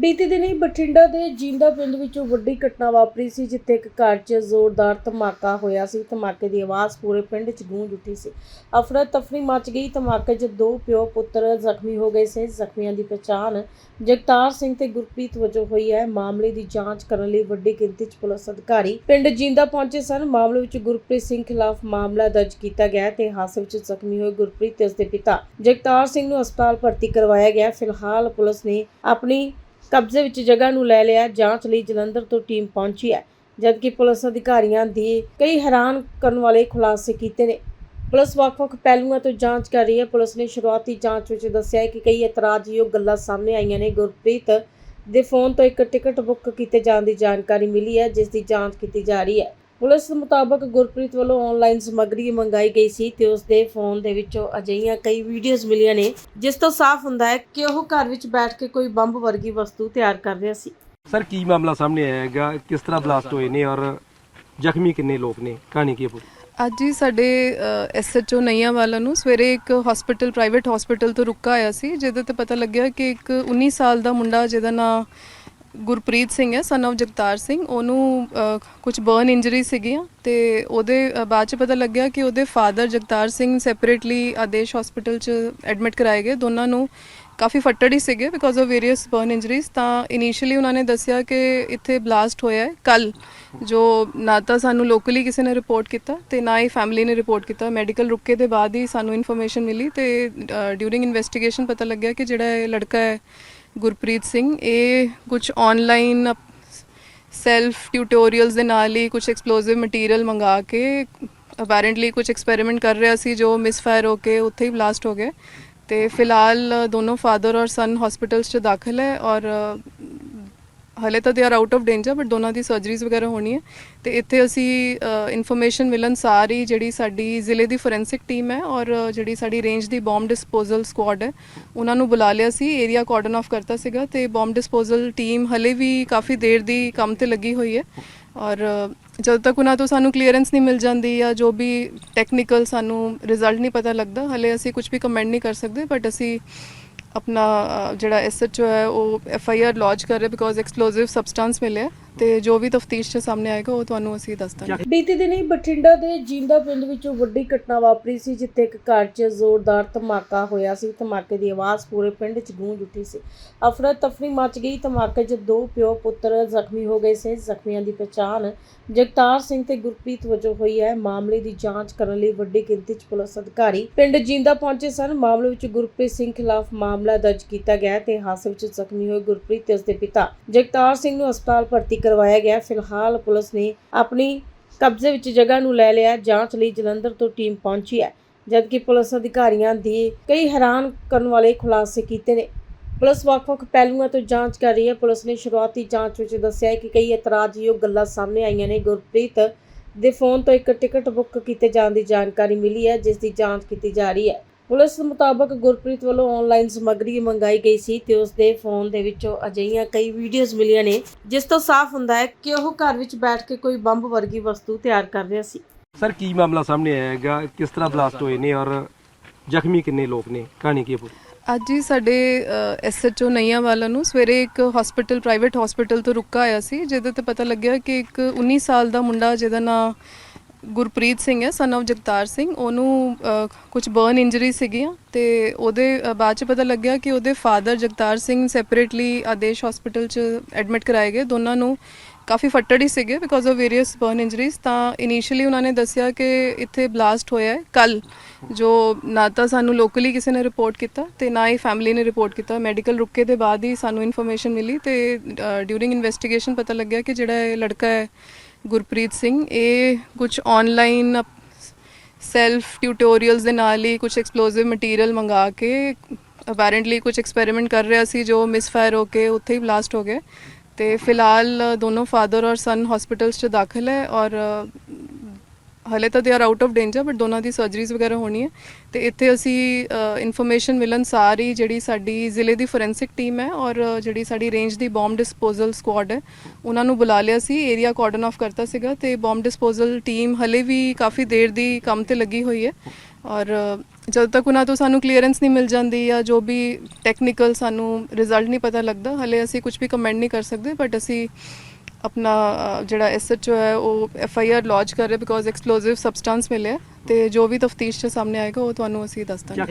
ਬੀਤੇ ਦਿਨੀ ਬਠਿੰਡਾ ਦੇ ਜਿੰਦਾ ਪਿੰਡ ਵਿੱਚੋਂ ਵੱਡੀ ਘਟਨਾ ਵਾਪਰੀ ਸੀ, ਜਿੱਥੇ ਇੱਕ ਘਰ 'ਚ ਜ਼ੋਰਦਾਰ ਧਮਾਕਾ ਹੋਇਆ ਸੀ। ਧਮਾਕੇ ਦੀ ਆਵਾਜ਼ ਪੂਰੇ ਪਿੰਡ 'ਚ ਗੂੰਜ ਉੱਠੀ ਸੀ। ਅਫਰਾ ਤਫਰੀ ਮਚ ਗਈ। ਧਮਾਕੇ 'ਚ ਦੋ ਪਿਓ ਪੁੱਤਰ ਜ਼ਖਮੀ ਹੋ ਗਏ ਸੀ। ਜ਼ਖਮੀਆਂ ਦੀ ਪਛਾਣ ਜਗਤਾਰ ਸਿੰਘ ਤੇ ਗੁਰਪ੍ਰੀਤ ਵਜੋਂ ਹੋਈ ਹੈ। ਮਾਮਲੇ ਦੀ ਜਾਂਚ ਕਰਨ ਲਈ ਵੱਡੀ ਗਿਣਤੀ 'ਚ ਪੁਲਿਸ ਅਧਿਕਾਰੀ ਪਿੰਡ ਜਿੰਦਾ ਪਹੁੰਚੇ ਸਨ। ਮਾਮਲੇ ਵਿੱਚ ਗੁਰਪ੍ਰੀਤ ਸਿੰਘ ਖਿਲਾਫ ਮਾਮਲਾ ਦਰਜ ਕੀਤਾ ਗਿਆ ਹੈ ਤੇ ਹਾਦਸੇ ਵਿੱਚ ਜ਼ਖਮੀ ਹੋਏ ਗੁਰਪ੍ਰੀਤ ਤੇ ਉਸਦੇ ਪਿਤਾ ਜਗਤਾਰ ਸਿੰਘ ਨੂੰ ਹਸਪਤਾਲ ਭਰਤੀ ਕਰਵਾਇਆ ਗਿਆ ਫਿਲਹਾਲ ਪੁਲਿਸ ਨੇ ਆਪਣੀ ਕਬਜ਼ੇ ਵਿੱਚ ਜਗ੍ਹਾ ਨੂੰ ਲੈ ਲਿਆ, ਜਾਂਚ ਲਈ ਜਲੰਧਰ ਤੋਂ ਟੀਮ ਪਹੁੰਚੀ ਹੈ, ਜਦਕਿ ਪੁਲਿਸ ਅਧਿਕਾਰੀਆਂ ਦੀ ਕਈ ਹੈਰਾਨ ਕਰਨ ਵਾਲੇ ਖੁਲਾਸੇ ਕੀਤੇ ਨੇ। ਪੁਲਿਸ ਵੱਖ-ਵੱਖ ਪਹਿਲੂਆਂ ਤੋਂ ਜਾਂਚ ਕਰ ਰਹੀ ਹੈ। ਪੁਲਿਸ ਨੇ ਸ਼ੁਰੂਆਤੀ ਜਾਂਚ ਵਿੱਚ ਦੱਸਿਆ ਹੈ ਕਿ ਕਈ ਇਤਰਾਜ਼ਯੋਗ ਗੱਲਾਂ ਸਾਹਮਣੇ ਆਈਆਂ ਨੇ। ਗੁਰਪ੍ਰੀਤ ਦੇ ਫੋਨ ਤੋਂ ਇੱਕ ਟਿਕਟ ਬੁੱਕ ਕੀਤੇ ਜਾਣ ਦੀ ਜਾਣਕਾਰੀ ਮਿਲੀ ਹੈ, ਜਿਸ ਦੀ ਜਾਂਚ ਕੀਤੀ ਜਾ ਰਹੀ ਹੈ। ਪੁਲਿਸ ਮੁਤਾਬਕ ਗੁਰਪ੍ਰੀਤ ਵੱਲੋਂ ਆਨਲਾਈਨ ਸਮੱਗਰੀ ਮੰਗਾਈ ਗਈ ਸੀ ਤੇ ਉਸ ਦੇ ਫੋਨ ਦੇ ਵਿੱਚੋਂ ਅਜਿਹੀਆਂ ਕਈ ਵੀਡੀਓਜ਼ ਮਿਲੀਆਂ ਨੇ ਜਿਸ ਤੋਂ ਸਾਫ਼ ਹੁੰਦਾ ਹੈ ਕਿ ਉਹ ਘਰ ਵਿੱਚ ਬੈਠ ਕੇ ਕੋਈ ਬੰਬ ਵਰਗੀ ਵਸਤੂ ਤਿਆਰ ਕਰ ਰਿਹਾ ਸੀ। ਸਰ ਕੀ ਮਾਮਲਾ ਸਾਹਮਣੇ ਆਇਆ ਹੈਗਾ? ਕਿਸ ਤਰ੍ਹਾਂ ਬਲਾਸਟ ਹੋਏ ਨੇ ਔਰ ਜ਼ਖਮੀ ਕਿੰਨੇ ਲੋਕ ਨੇ? ਕਹਾਣੀ ਕੀ ਹੈ ਪੂਰੀ? ਅੱਜ ਹੀ ਸਾਡੇ ਐਸਐਚਓ ਨਈਆਂ ਵਾਲਾ ਨੂੰ ਸਵੇਰੇ ਇੱਕ ਹਸਪੀਟਲ ਪ੍ਰਾਈਵੇਟ ਹਸਪੀਟਲ ਤੋਂ ਰੁਕਾ ਆਇਆ ਸੀ ਜਿਹਦੇ ਤੇ ਪਤਾ ਲੱਗਿਆ ਕਿ ਇੱਕ 19 ਸਾਲ ਦਾ ਮੁੰਡਾ ਜਿਹਦਾ ਨਾਂ ਗੁਰਪ੍ਰੀਤ ਸਿੰਘ ਹੈ ਸਨ of ਜਗਤਾਰ ਸਿੰਘ। ਉਹਨੂੰ ਕੁਝ ਬਰਨ ਇੰਜਰੀ ਸੀਗੀਆਂ ਤੇ ਉਹਦੇ ਬਾਅਦ ਚ ਪਤਾ ਲੱਗਿਆ ਕਿ ਉਹਦੇ father Jagtar Singh separately Adesh hospital ਚ ਐਡਮਿਟ ਕਰਾਏ ਗਏ। ਦੋਨਾਂ ਨੂੰ ਕਾਫੀ ਫੱਟੜ ਹੀ ਸੀਗੇ because of various burn injuries ਤਾਂ ਇਨੀਸ਼ੀਅਲੀ ਉਹਨਾਂ ਨੇ ਦੱਸਿਆ ਕਿ ਇੱਥੇ ਬਲਾਸਟ ਹੋਇਆ ਹੈ ਕੱਲ ਜੋ ਨਾ ਤਾਂ ਸਾਨੂੰ ਲੋਕਲੀ ਕਿਸੇ ਨੇ ਰਿਪੋਰਟ ਕੀਤਾ ਤੇ ਨਾ ਹੀ ਫੈਮਿਲੀ ਨੇ ਰਿਪੋਰਟ ਕੀਤਾ। ਮੈਡੀਕਲ ਰੁਕੇ ਦੇ ਬਾਅਦ ਹੀ ਸਾਨੂੰ ਇਨਫੋਰਮੇਸ਼ਨ ਮਿਲੀ ਤੇ ਡਿਊਰਿੰਗ ਇਨਵੈਸਟੀਗੇਸ਼ਨ ਪਤਾ ਲੱਗਿਆ ਕਿ ਜਿਹੜਾ ਇਹ ਲੜਕਾ ਹੈ ਗੁਰਪ੍ਰੀਤ ਸਿੰਘ, ਇਹ ਕੁਝ ਆਨਲਾਈਨ ਸੈਲਫ ਟਿਊਟੋਰੀਅਲਸ ਦੇ ਨਾਲ ਹੀ ਕੁਝ ਐਕਸਪਲੋਸਿਵ ਮਟੀਰੀਅਲ ਮੰਗਾ ਕੇ ਅਪੈਰੈਂਟਲੀ ਕੁਝ ਐਕਸਪੈਰੀਮੈਂਟ ਕਰ ਰਿਹਾ ਸੀ ਜੋ ਮਿਸਫਾਇਰ ਹੋ ਕੇ ਉੱਥੇ ਹੀ ਬਲਾਸਟ ਹੋ ਗਏ ਤੇ ਫਿਲਹਾਲ ਦੋਨੋਂ ਫਾਦਰ ਔਰ ਸਨ ਹਸਪੀਟਲਸ 'ਚ ਦਾਖਲ ਹੈ ਔਰ ਹਲੇ ਤਾਂ they are out of danger but ਦੋਨਾਂ ਦੀ ਸਰਜਰੀਜ਼ ਵਗੈਰਾ ਹੋਣੀ ਹੈ। ਤੇ ਇੱਥੇ ਅਸੀਂ ਇਨਫੋਰਮੇਸ਼ਨ ਮਿਲਣ ਸਾਰੀ ਜਿਹੜੀ ਸਾਡੀ ਜ਼ਿਲ੍ਹੇ ਦੀ ਫੋਰੈਂਸਿਕ ਟੀਮ ਹੈ ਔਰ ਜਿਹੜੀ ਸਾਡੀ ਰੇਂਜ ਦੀ ਬੰਬ ਡਿਸਪੋਜ਼ਲ ਸਕੁਆਡ ਹੈ, ਉਹਨਾਂ ਨੂੰ ਬੁਲਾ ਲਿਆ ਸੀ। ਏਰੀਆ ਕਾਰਡਨ ਆਫ ਕਰਤਾ ਸੀਗਾ ਤੇ ਬੰਬ ਡਿਸਪੋਜ਼ਲ ਟੀਮ ਹਲੇ ਵੀ ਕਾਫੀ ਦੇਰ ਦੀ ਕੰਮ ਤੇ ਲੱਗੀ ਹੋਈ ਹੈ। ਔਰ ਜਦੋਂ ਤੱਕ ਉਹਨਾਂ ਤੋਂ ਸਾਨੂੰ ਕਲੀਅਰੈਂਸ ਨਹੀਂ ਮਿਲ ਜਾਂਦੀ ਜਾਂ ਜੋ ਵੀ ਟੈਕਨੀਕਲ ਸਾਨੂੰ ਰਿਜ਼ਲਟ ਨਹੀਂ ਪਤਾ ਲੱਗਦਾ, ਹਲੇ ਅਸੀਂ ਕੁਝ ਵੀ ਕਮੈਂਟ ਨਹੀਂ ਕਰ ਸਕਦੇ ਬਟ ਅਸੀਂ ਆਪਣਾ ਅ, ਜਿਹੜਾ ਐਸਐਚਓ ਹੈ ਉਹ ਐਫਆਈਆਰ ਲੌਂਚ ਕਰ ਰਿਹਾ ਬਿਕੋਜ਼ ਐਕਸਪਲੋਸਿਵ ਸਬਸਟੈਂਸ ਮਿਲਿਆ ਤੇ ਜੋ ਵੀ ਤਫਤੀਸ਼ 'ਚ ਸਾਹਮਣੇ ਆਏਗਾ, ਉਹ ਤੁਹਾਨੂੰ ਅਸੀਂ ਦੱਸ ਦਾਂਗੇ। ਬੀਤੀ ਦਿਨੀ ਬਠਿੰਡਾ ਦੇ ਜਿੰਦਾ ਪਿੰਡ ਵਿੱਚੋਂ ਵੱਡੀ ਘਟਨਾ ਵਾਪਰੀ ਸੀ, ਜਿੱਥੇ ਇੱਕ ਘਰ 'ਚ ਜ਼ੋਰਦਾਰ ਧਮਾਕਾ ਹੋਇਆ ਸੀ। ਧਮਾਕੇ ਦੀ ਆਵਾਜ਼ ਪੂਰੇ ਪਿੰਡ 'ਚ ਗੂੰਜ ਉੱਠੀ ਸੀ। ਅਫਰਾ ਤਫਰੀ ਮਚ ਗਈ। ਧਮਾਕੇ 'ਚ ਦੋ ਪਿਓ ਪੁੱਤਰ ਜ਼ਖਮੀ ਹੋ ਗਏ ਸੀ। ਜ਼ਖਮੀਆਂ ਦੀ ਪਛਾਣ ਜਗਤਾਰ ਸਿੰਘ ਤੇ ਗੁਰਪ੍ਰੀਤ ਵਜੋਂ ਹੋਈ ਹੈ। ਮਾਮਲੇ ਦੀ ਜਾਂਚ ਕਰਨ ਲਈ ਵੱਡੀ ਗਿਣਤੀ 'ਚ ਪੁਲਿਸ ਅਧਿਕਾਰੀ ਪਿੰਡ ਜਿੰਦਾ ਪਹੁੰਚੇ ਸਨ। ਮਾਮਲੇ ਵਿੱਚ ਗੁਰਪ੍ਰੀਤ ਸਿੰਘ ਖਿਲਾਫ ਮਾਮਲਾ ਦਰਜ ਕੀਤਾ ਗਿਆ ਤੇ ਹਾਦਸੇ ਵਿੱਚ ਜ਼ਖਮੀ ਹੋਏ ਗੁਰਪ੍ਰੀਤ ਤੇ ਉਸਦੇ ਪਿਤਾ ਜਗਤਾਰ ਸਿੰਘ ਨੂੰ ਹਸਪਤਾਲ ਭਰਤੀ ਕਰਵਾਇਆ ਗਿਆ। ਫਿਲਹਾਲ ਪੁਲਿਸ ਨੇ ਆਪਣੀ ਕਬਜ਼ੇ ਵਿੱਚ ਜਗ੍ਹਾ ਨੂੰ ਲੈ ਲਿਆ। ਜਾਂਚ ਲਈ ਜਲੰਧਰ ਤੋਂ ਟੀਮ ਪਹੁੰਚੀ ਹੈ, ਜਦਕਿ ਪੁਲਿਸ ਅਧਿਕਾਰੀਆਂ ਦੀ ਕਈ ਹੈਰਾਨ ਕਰਨ ਵਾਲੇ ਖੁਲਾਸੇ ਕੀਤੇ ਨੇ। ਪੁਲਿਸ ਵੱਖ-ਵੱਖ ਪਹਿਲੂਆਂ ਤੋਂ ਜਾਂਚ ਕਰ ਰਹੀ ਹੈ। ਪੁਲਿਸ ਨੇ ਸ਼ੁਰੂਆਤੀ ਜਾਂਚ ਵਿੱਚ ਦੱਸਿਆ ਕਿ ਕਈ ਇਤਰਾਜ਼ਯੋਗ ਗੱਲਾਂ ਸਾਹਮਣੇ ਆਈਆਂ ਨੇ। ਗੁਰਪ੍ਰੀਤ ਦੇ ਫੋਨ ਤੋਂ ਇੱਕ ਟਿਕਟ ਬੁੱਕ ਕੀਤੇ ਜਾਣ ਦੀ ਜਾਣਕਾਰੀ ਮਿਲੀ ਹੈ, ਜਿਸ ਦੀ ਜਾਂਚ ਕੀਤੀ ਜਾ ਰਹੀ ਹੈ। ਪੁਲਿਸ ਮੁਤਾਬਕ ਗੁਰਪ੍ਰੀਤ ਵੱਲੋਂ ਆਨਲਾਈਨ ਸਮੱਗਰੀ ਮੰਗਾਈ ਗਈ ਸੀ ਤੇ ਉਸ ਦੇ ਫੋਨ ਦੇ ਵਿੱਚੋਂ ਅਜਿਹੀਆਂ ਕਈ ਵੀਡੀਓਜ਼ ਮਿਲੀਆਂ ਨੇ ਜਿਸ ਤੋਂ ਸਾਫ਼ ਹੁੰਦਾ ਹੈ ਕਿ ਉਹ ਘਰ ਵਿੱਚ ਬੈਠ ਕੇ ਕੋਈ ਬੰਬ ਵਰਗੀ ਵਸਤੂ ਤਿਆਰ ਕਰ ਰਿਹਾ ਸੀ। ਸਰ ਕੀ ਮਾਮਲਾ ਸਾਹਮਣੇ ਆਇਆ ਹੈਗਾ? ਕਿਸ ਤਰ੍ਹਾਂ ਬਲਾਸਟ ਹੋਏ ਨੇ ਔਰ ਜ਼ਖਮੀ ਕਿੰਨੇ ਲੋਕ ਨੇ? ਕਹਾਣੀ ਕੀ ਹੈ ਪੂਰੀ? ਅੱਜ ਹੀ ਸਾਡੇ ਐਸਐਚਓ ਨਈਆਂ ਵਾਲਾ ਨੂੰ ਸਵੇਰੇ ਇੱਕ ਹਸਪੀਟਲ ਪ੍ਰਾਈਵੇਟ ਹਸਪੀਟਲ ਤੋਂ ਰੁਕਾ ਆਇਆ ਸੀ ਜਿਹਦੇ ਤੇ ਪਤਾ ਲੱਗਿਆ ਕਿ ਇੱਕ 19 ਸਾਲ ਦਾ ਮੁੰਡਾ ਜਿਹਦਾ ਨਾਂ ਗੁਰਪ੍ਰੀਤ ਸਿੰਘ ਹੈ ਸਨ of ਜਗਤਾਰ ਸਿੰਘ। ਉਹਨੂੰ ਕੁਝ ਬਰਨ ਇੰਜਰੀ ਸੀਗੀਆਂ ਤੇ ਉਹਦੇ ਬਾਅਦ ਚ ਪਤਾ ਲੱਗਿਆ ਕਿ ਉਹਦੇ father Jagtar Singh separately Adesh hospital ਚ ਐਡਮਿਟ ਕਰਾਏ ਗਏ। ਦੋਨਾਂ ਨੂੰ ਕਾਫੀ ਫੱਟੜ ਹੀ ਸੀਗੇ because of various burn injuries ਤਾਂ ਇਨੀਸ਼ੀਅਲੀ ਉਹਨਾਂ ਨੇ ਦੱਸਿਆ ਕਿ ਇੱਥੇ ਬਲਾਸਟ ਹੋਇਆ ਹੈ। ਕੱਲ ਜੋ ਨਾ ਤਾਂ ਸਾਨੂੰ ਲੋਕਲੀ ਕਿਸੇ ਨੇ ਰਿਪੋਰਟ ਕੀਤਾ ਤੇ ਨਾ ਹੀ ਫੈਮਿਲੀ ਨੇ ਰਿਪੋਰਟ ਕੀਤਾ। ਮੈਡੀਕਲ ਰੁਕੇ ਦੇ ਬਾਅਦ ਹੀ ਸਾਨੂੰ ਇਨਫੋਰਮੇਸ਼ਨ ਮਿਲੀ ਤੇ ਡਿਊਰਿੰਗ ਇਨਵੈਸਟੀਗੇਸ਼ਨ ਪਤਾ ਲੱਗਿਆ ਕਿ ਜਿਹੜਾ ਇਹ ਲੜਕਾ ਹੈ ਗੁਰਪ੍ਰੀਤ ਸਿੰਘ, ਇਹ ਕੁਝ ਆਨਲਾਈਨ ਸੈਲਫ ਟਿਊਟੋਰੀਅਲਸ ਦੇ ਨਾਲ ਹੀ ਕੁਝ ਐਕਸਪਲੋਸਿਵ ਮਟੀਰੀਅਲ ਮੰਗਾ ਕੇ ਅਪੈਰੈਂਟਲੀ ਕੁਝ ਐਕਸਪੈਰੀਮੈਂਟ ਕਰ ਰਿਹਾ ਸੀ ਜੋ ਮਿਸਫਾਇਰ ਹੋ ਕੇ ਉੱਥੇ ਹੀ ਬਲਾਸਟ ਹੋ ਗਏ ਤੇ ਫਿਲਹਾਲ ਦੋਨੋਂ ਫਾਦਰ ਔਰ ਸਨ ਹਸਪੀਟਲਸ 'ਚ ਦਾਖਲ ਹੈ ਔਰ ਹਲੇ ਤਾਂ they are out of danger but ਦੋਨਾਂ ਦੀ ਸਰਜਰੀਜ਼ ਵਗੈਰਾ ਹੋਣੀ ਹੈ ਤੇ ਇੱਥੇ ਅਸੀਂ ਇਨਫੋਰਮੇਸ਼ਨ ਮਿਲਣ ਸਾਰੀ ਜਿਹੜੀ ਸਾਡੀ ਜ਼ਿਲ੍ਹੇ ਦੀ ਫੋਰੈਂਸਿਕ ਟੀਮ ਹੈ ਔਰ ਜਿਹੜੀ ਸਾਡੀ ਰੇਂਜ ਦੀ ਬੰਬ ਡਿਸਪੋਜ਼ਲ ਸਕੁਆਡ ਹੈ, ਉਹਨਾਂ ਨੂੰ ਬੁਲਾ ਲਿਆ ਸੀ। ਏਰੀਆ ਕਾਰਡਨ ਆਫ ਕਰਤਾ ਸੀਗਾ ਤੇ ਬੰਬ ਡਿਸਪੋਜ਼ਲ ਟੀਮ ਹਲੇ ਵੀ ਕਾਫੀ ਦੇਰ ਦੀ ਕੰਮ ਤੇ ਲੱਗੀ ਹੋਈ ਹੈ। ਔਰ ਜਦੋਂ ਤੱਕ ਉਹਨਾਂ ਤੋਂ ਸਾਨੂੰ ਕਲੀਅਰੈਂਸ ਨਹੀਂ ਮਿਲ ਜਾਂਦੀ ਜਾਂ ਜੋ ਵੀ ਟੈਕਨੀਕਲ ਸਾਨੂੰ ਰਿਜ਼ਲਟ ਨਹੀਂ ਪਤਾ ਲੱਗਦਾ, ਹਲੇ ਅਸੀਂ ਕੁਝ ਵੀ ਕਮੈਂਟ ਨਹੀਂ ਕਰ ਸਕਦੇ ਬਟ ਅਸੀਂ ਆਪਣਾ ਅ, ਜਿਹੜਾ ਐਸਐਚਓ ਹੈ ਉਹ ਐਫ ਆਈ ਆਰ ਲੌਂਚ ਕਰ ਰਿਹਾ ਬਿਕੋਜ਼ ਐਕਸਪਲੋਸਿਵ ਸਬਸਟੈਂਸ ਮਿਲਿਆ ਤੇ ਜੋ ਵੀ ਤਫਤੀਸ਼ ਚ ਸਾਹਮਣੇ ਆਏਗਾ ਉਹ ਤੁਹਾਨੂੰ ਅਸੀਂ ਦੱਸ ਦਾਂਗੇ।